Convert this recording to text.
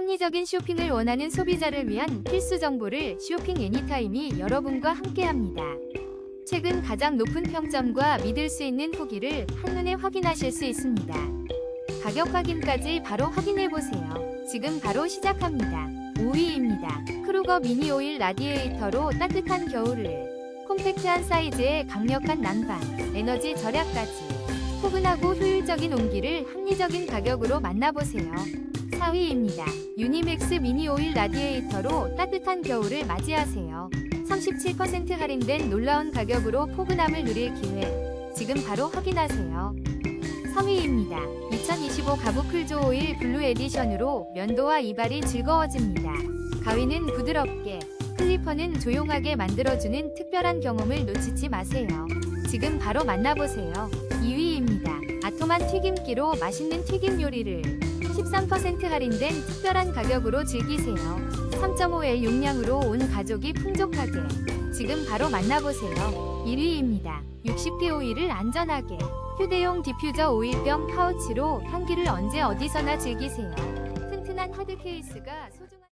합리적인 쇼핑을 원하는 소비자를 위한 필수 정보를 쇼핑 애니타임이 여러분과 함께합니다. 최근 가장 높은 평점과 믿을 수 있는 후기를 한눈에 확인하실 수 있습니다. 가격 확인까지 바로 확인해 보세요. 지금 바로 시작합니다. 5위입니다. 크루거 미니 오일 라디에이터로 따뜻한 겨울을 콤팩트한 사이즈에 강력한 난방, 에너지 절약까지 포근하고 효율적인 온기를 합리적인 가격으로 만나보세요. 4위입니다. 유니맥스 미니 오일 라디에이터로 따뜻한 겨울을 맞이하세요. 37% 할인된 놀라운 가격으로 포근함을 누릴 기회. 지금 바로 확인하세요. 3위입니다. 2025 가부클조 오일 블루 에디션으로 면도와 이발이 즐거워집니다. 가위는 부드럽게, 클리퍼는 조용하게 만들어주는 특별한 경험을 놓치지 마세요. 지금 바로 만나보세요. 2위입니다. 아토만 튀김기로 맛있는 튀김 요리를 13% 할인된 특별한 가격으로 즐기세요. 3.5의 용량으로 온 가족이 풍족하게 지금 바로 만나보세요. 1위입니다. 60피 오일을 안전하게 휴대용 디퓨저 오일병 파우치로 향기를 언제 어디서나 즐기세요. 튼튼한 하드 케이스가 소중한